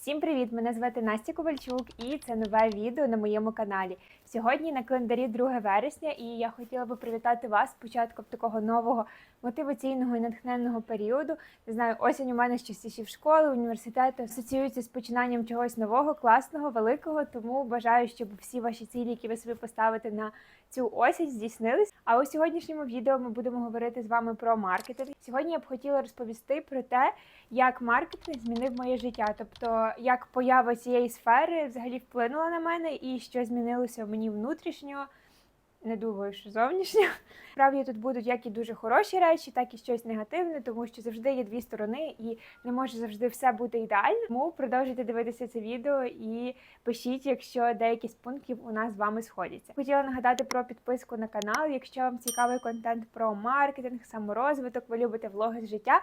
Всім привіт! Мене звати Настя Ковальчук, і це нове відео на моєму каналі. Сьогодні на календарі 2 вересня, і я хотіла би привітати вас з початком такого нового мотиваційного і натхненного періоду. Не знаю, осінь у мене з часів школи, університету асоціюється з починанням чогось нового, класного, великого. Тому бажаю, щоб всі ваші цілі, які ви собі поставите на цю осінь, здійснились. А у сьогоднішньому відео ми будемо говорити з вами про маркетинг. Сьогодні я б хотіла розповісти про те, як маркетинг змінив моє життя, тобто як поява цієї сфери взагалі вплинула на мене і що змінилося мені внутрішньо. Не думаю, що зовнішньо. Справді тут будуть як і дуже хороші речі, так і щось негативне, тому що завжди є дві сторони, і не може завжди все бути ідеально. Тому продовжуйте дивитися це відео і пишіть, якщо деякі з пунктів у нас з вами сходяться. Хотіла нагадати про підписку на канал. Якщо вам цікавий контент про маркетинг, саморозвиток, ви любите влоги з життя.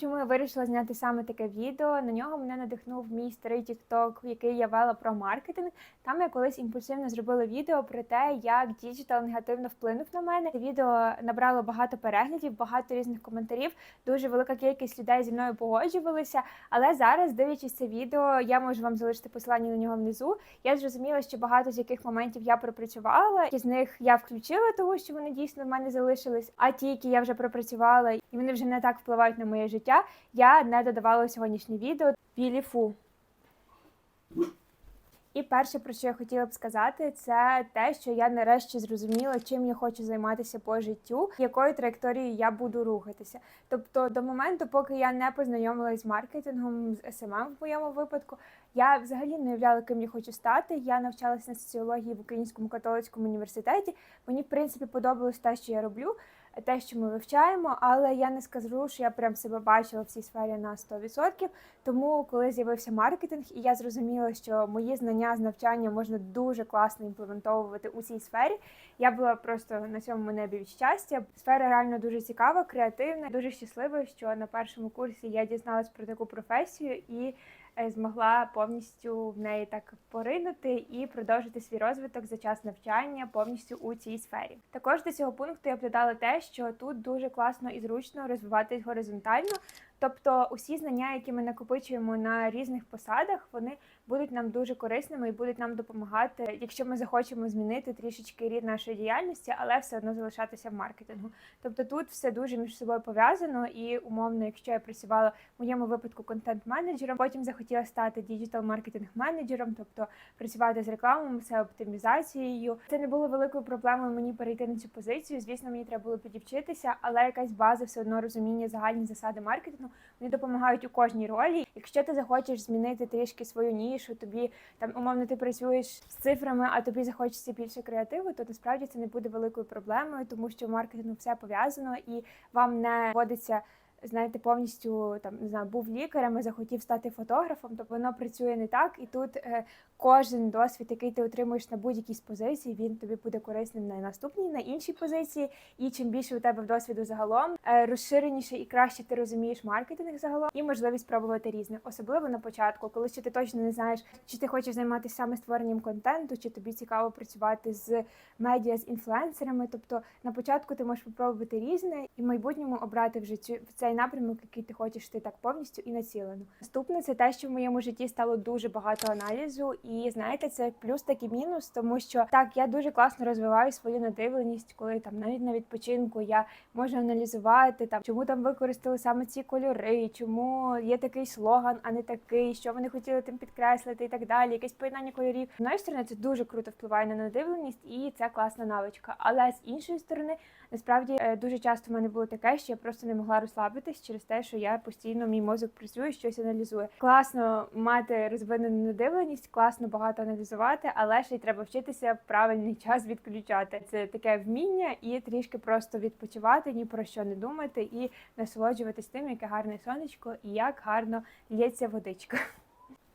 Чому я вирішила зняти саме таке відео? На нього мене надихнув мій старий TikTok, який я вела про маркетинг. Там я колись імпульсивно зробила відео про те, як діджитал негативно вплинув на мене. Відео набрало багато переглядів, багато різних коментарів. Дуже велика кількість людей зі мною погоджувалися. Але зараз, дивлячись це відео, я можу вам залишити посилання на нього внизу. Я зрозуміла, що багато з яких моментів я пропрацювала, і з них я включила того, що вони дійсно в мене залишились. А ті, які я вже пропрацювала, і вони вже не так впливають на моє життя. Я не додавала сьогоднішнє відео білі фу. І перше, про що я хотіла б сказати, це те, що я нарешті зрозуміла, чим я хочу займатися по життю, якою траєкторією я буду рухатися. Тобто, до моменту, поки я не познайомилась з маркетингом, з СММ в моєму випадку, я взагалі не уявляла, ким я хочу стати. Я навчалася на соціології в Українському католицькому університеті. Мені, в принципі, подобалось те, що я роблю. Те, що ми вивчаємо, але я не скажу, що я прям себе бачила в цій сфері на 100%. Тому, коли з'явився маркетинг, і я зрозуміла, що мої знання з навчання можна дуже класно імплементовувати у цій сфері. Я була просто на цьому небі від щастя. Сфера реально дуже цікава, креативна, дуже щаслива, що на першому курсі я дізналась про таку професію і змогла повністю в неї так поринути і продовжити свій розвиток за час навчання повністю у цій сфері. Також до цього пункту я б додала те, що тут дуже класно і зручно розвиватись горизонтально. Тобто усі знання, які ми накопичуємо на різних посадах, вони будуть нам дуже корисними і будуть нам допомагати, якщо ми захочемо змінити трішечки рід нашої діяльності, але все одно залишатися в маркетингу. Тобто тут все дуже між собою пов'язано, і умовно, якщо я працювала в моєму випадку контент-менеджером, потім захотіла стати діджитал-маркетинг менеджером, тобто працювати з рекламою, все оптимізацією. Це не було великою проблемою мені перейти на цю позицію. Звісно, мені треба було підівчитися, але якась база все одно розуміння загальні засади маркетингу вони допомагають у кожній ролі. Якщо ти захочеш змінити трішки свою нішу, тобі там умовно ти працюєш з цифрами, а тобі захочеться більше креативу, то насправді це не буде великою проблемою, тому що в маркетингу все пов'язано і вам не вводиться. Знаєте, повністю там не знаю, був лікарем, і захотів стати фотографом, то воно працює не так. І тут е, кожен досвід, який ти отримуєш на будь-якій з позиції, він тобі буде корисним на наступній, на іншій позиції. І чим більше у тебе досвіду загалом, е, розширеніше і краще ти розумієш маркетинг загалом і можливість пробувати різне, особливо на початку, коли ще ти точно не знаєш, чи ти хочеш займатися саме створенням контенту, чи тобі цікаво працювати з медіа з інфлюенсерами. Тобто на початку ти можеш спробувати різне і в майбутньому обрати вже цю в цей напрямок, який ти хочеш ти так повністю і націлено. Наступне це те, що в моєму житті стало дуже багато аналізу, знаєте, це плюс так і мінус, тому що так я дуже класно розвиваю свою надивленість, коли там навіть на відпочинку я можу аналізувати там, чому там використали саме ці кольори, чому є такий слоган, а не такий, що вони хотіли тим підкреслити і так далі. Якесь поєднання кольорів. З однієї сторони, це дуже круто впливає на надивленість, і це класна навичка. Але з іншої сторони, насправді е, дуже часто в мене було таке, що я просто не могла розслабитись через те, що я постійно мій мозок працює, щось аналізує. Класно мати розвинену надивленість, класно багато аналізувати, але ще й треба вчитися в правильний час відключати. Це таке вміння і трішки просто відпочивати, ні про що не думати, і насолоджуватись тим, яке гарне сонечко і як гарно лється водичка.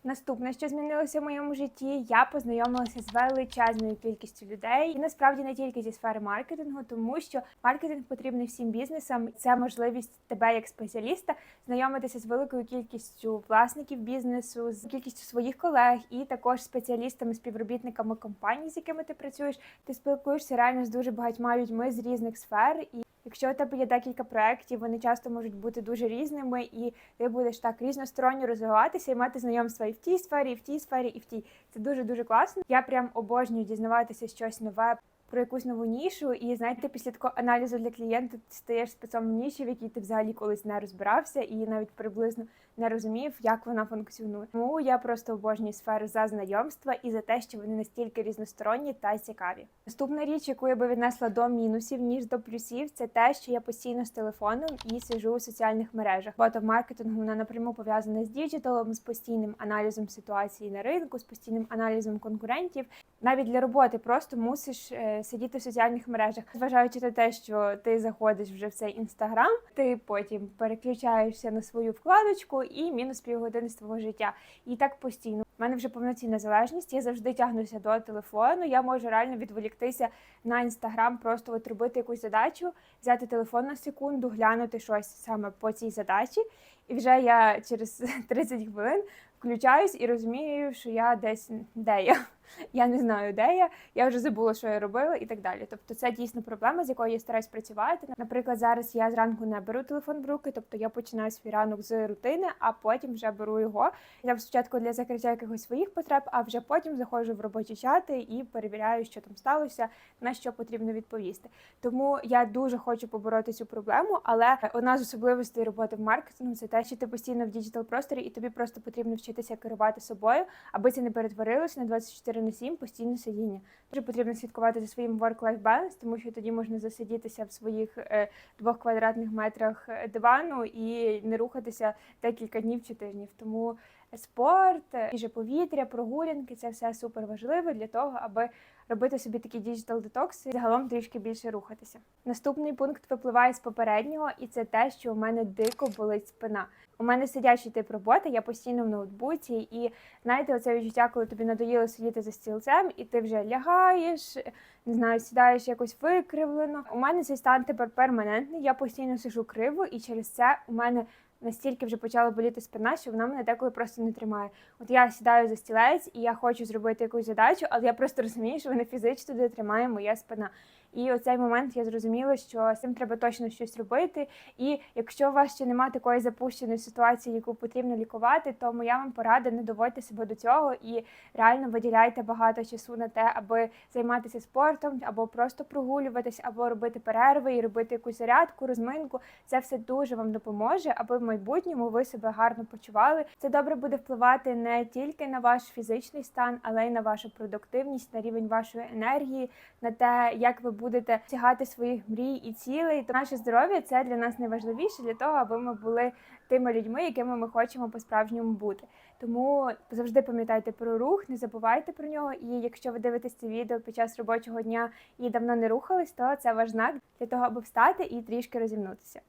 Наступне, що змінилося в моєму житті, я познайомилася з величезною кількістю людей, і насправді не тільки зі сфери маркетингу, тому що маркетинг потрібний всім бізнесам. Це можливість тебе як спеціаліста знайомитися з великою кількістю власників бізнесу, з кількістю своїх колег, і також спеціалістами, співробітниками компаній, з якими ти працюєш. Ти спілкуєшся реально з дуже багатьма людьми з різних сфер і. Якщо у тебе є декілька проєктів, вони часто можуть бути дуже різними, і ти будеш так різносторонньо розвиватися і мати знайомства і в тій сфері, і в тій сфері, і в тій. Це дуже дуже класно. Я прям обожнюю дізнаватися щось нове. Про якусь нову нішу, і знаєте, після такого аналізу для клієнта ти стаєш спецом ніші, в якій ти взагалі колись не розбирався, і навіть приблизно не розумів, як вона функціонує. Тому я просто обожнюю сферу за знайомства і за те, що вони настільки різносторонні та цікаві. Наступна річ, яку я би віднесла до мінусів ніж до плюсів, це те, що я постійно з телефоном і сижу у соціальних мережах. Багато маркетингу вона напряму пов'язана з діджиталом, з постійним аналізом ситуації на ринку, з постійним аналізом конкурентів. Навіть для роботи просто мусиш е, сидіти в соціальних мережах, зважаючи на те, що ти заходиш вже в цей інстаграм, ти потім переключаєшся на свою вкладочку і мінус півгодини з твого життя. І так постійно. У мене вже повноцінна залежність. Я завжди тягнуся до телефону. Я можу реально відволіктися на інстаграм, просто от робити якусь задачу, взяти телефон на секунду, глянути щось саме по цій задачі. І вже я через 30 хвилин включаюсь і розумію, що я десь де я. Я не знаю, де я, я вже забула, що я робила, і так далі. Тобто, це дійсно проблема, з якою я стараюсь працювати. Наприклад, зараз я зранку не беру телефон в руки, тобто я починаю свій ранок з рутини, а потім вже беру його. Я спочатку для закриття якихось своїх потреб, а вже потім заходжу в робочі чати і перевіряю, що там сталося, на що потрібно відповісти. Тому я дуже хочу побороти цю проблему, але одна з особливостей роботи в маркетингу це те, що ти постійно в діджитал просторі, і тобі просто потрібно вчитися керувати собою, аби це не перетворилося на 24 на 7 постійне сидіння. Дуже потрібно слідкувати за своїм work-life balance, тому що тоді можна засидітися в своїх е, двох квадратних метрах е, дивану і не рухатися декілька днів чи тижнів. Тому спорт, їжа повітря, прогулянки це все супер важливо для того, аби робити собі такий діджитал детокс і загалом трішки більше рухатися. Наступний пункт випливає з попереднього, і це те, що у мене дико болить спина. У мене сидячий тип роботи, я постійно в ноутбуці, і знаєте, оце відчуття, коли тобі надоїло сидіти за стілцем, і ти вже лягаєш, не знаю, сідаєш якось викривлено. У мене цей стан тепер перманентний. Я постійно сижу криво, і через це у мене настільки вже почала боліти спина, що вона мене деколи просто не тримає. От я сідаю за стілець і я хочу зробити якусь задачу, але я просто розумію, що вона фізично не тримає моя спина. І оцей момент я зрозуміла, що з цим треба точно щось робити. І якщо у вас ще немає такої запущеної ситуації, яку потрібно лікувати, то моя вам порада не доводьте себе до цього і реально виділяйте багато часу на те, аби займатися спортом, або просто прогулюватись, або робити перерви і робити якусь зарядку, розминку. Це все дуже вам допоможе, аби в майбутньому ви себе гарно почували. Це добре буде впливати не тільки на ваш фізичний стан, але й на вашу продуктивність, на рівень вашої енергії, на те, як ви будете сягати своїх мрій і цілей. То наше здоров'я це для нас найважливіше для того, аби ми були тими людьми, якими ми хочемо по-справжньому бути. Тому завжди пам'ятайте про рух, не забувайте про нього. І якщо ви дивитесь це відео під час робочого дня і давно не рухались, то це ваш знак для того, аби встати і трішки розімнутися.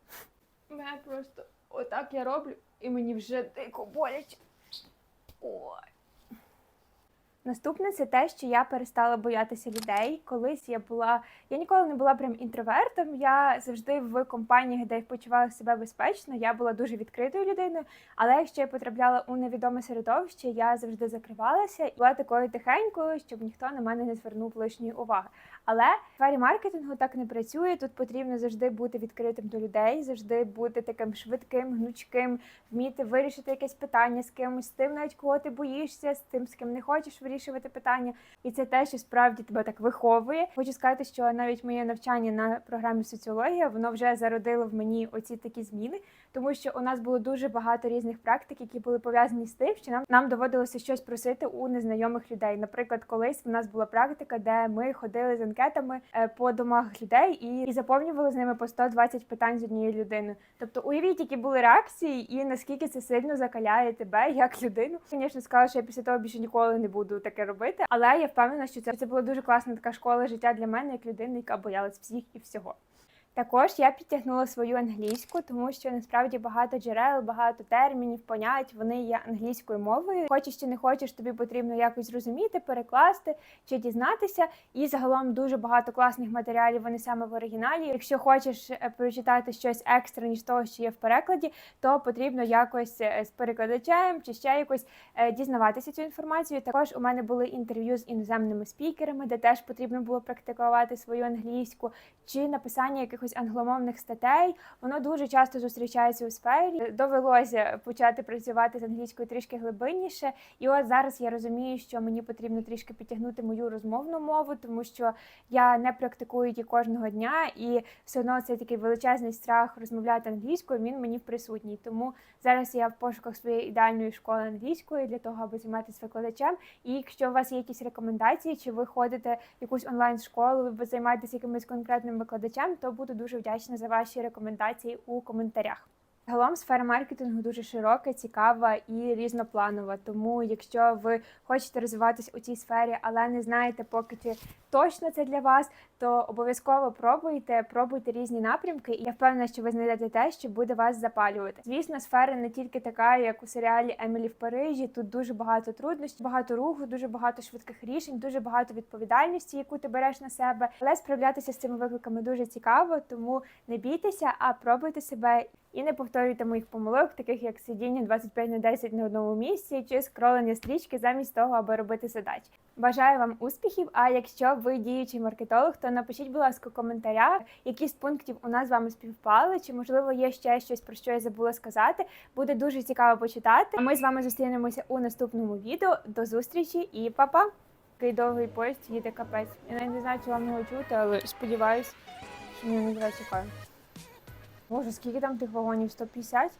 Мене просто отак я роблю, і мені вже дико боляче. Ой. Наступне це те, що я перестала боятися людей. Колись я була, я ніколи не була прям інтровертом. Я завжди в компаніях, де я почувала себе безпечно, я була дуже відкритою людиною. Але якщо я потрапляла у невідоме середовище, я завжди закривалася і була такою тихенькою, щоб ніхто на мене не звернув лишньої уваги. Але в сфері маркетингу так не працює. Тут потрібно завжди бути відкритим до людей, завжди бути таким швидким, гнучким, вміти вирішити якесь питання з кимось, з тим, навіть кого ти боїшся, з тим, з ким не хочеш вирішувати питання. І це те, що справді тебе так виховує. Хочу сказати, що навіть моє навчання на програмі соціологія воно вже зародило в мені оці такі зміни, тому що у нас було дуже багато різних практик, які були пов'язані з тим, що нам нам доводилося щось просити у незнайомих людей. Наприклад, колись в нас була практика, де ми ходили з анкетами е, по домах людей і, і заповнювали з ними по 120 питань з однією людиною. Тобто, уявіть, які були реакції, і наскільки це сильно закаляє тебе як людину. Звісно, сказала, що я після того більше ніколи не буду таке робити, але я впевнена, що це, це була дуже класна така школа життя для мене, як людини, яка боялась всіх і всього. Також я підтягнула свою англійську, тому що насправді багато джерел, багато термінів, понять вони є англійською мовою. Хочеш чи не хочеш, тобі потрібно якось зрозуміти, перекласти чи дізнатися. І загалом дуже багато класних матеріалів. Вони саме в оригіналі. Якщо хочеш е, прочитати щось екстра ніж того, що є в перекладі, то потрібно якось е, з перекладачем чи ще якось е, дізнаватися цю інформацію. Також у мене були інтерв'ю з іноземними спікерами, де теж потрібно було практикувати свою англійську чи написання якихось якихось англомовних статей. Воно дуже часто зустрічається у сфері. Довелося почати працювати з англійською трішки глибинніше. І от зараз я розумію, що мені потрібно трішки підтягнути мою розмовну мову, тому що я не практикую її кожного дня, і все одно цей такий величезний страх розмовляти англійською. Він мені присутній. Тому зараз я в пошуках своєї ідеальної школи англійської для того, аби займатися викладачем. І якщо у вас є якісь рекомендації, чи ви ходите в якусь онлайн школу, ви займаєтесь якимось конкретним викладачем, то буду дуже вдячна за ваші рекомендації у коментарях. Загалом сфера маркетингу дуже широка, цікава і різнопланова. Тому, якщо ви хочете розвиватись у цій сфері, але не знаєте, поки чи точно це для вас, то обов'язково пробуйте, пробуйте різні напрямки, і я впевнена, що ви знайдете те, що буде вас запалювати. Звісно, сфера не тільки така, як у серіалі Емілі в Парижі. Тут дуже багато труднощів, багато руху, дуже багато швидких рішень, дуже багато відповідальності, яку ти береш на себе. Але справлятися з цими викликами дуже цікаво, тому не бійтеся, а пробуйте себе. І не повторюйте моїх помилок, таких як сидіння 25 на 10 на одному місці чи скролення стрічки замість того, аби робити задачі. Бажаю вам успіхів! А якщо ви діючий маркетолог, то напишіть, будь ласка, в коментарях, які з пунктів у нас з вами співпали, чи можливо є ще щось про що я забула сказати. Буде дуже цікаво почитати. А ми з вами зустрінемося у наступному відео. До зустрічі і па-па! Такий довгий поїзд їде капець. Я навіть не знаю, чи вам його чути, але сподіваюсь, що мене не чекаю. Боже, скільки там тих вагонів? 150?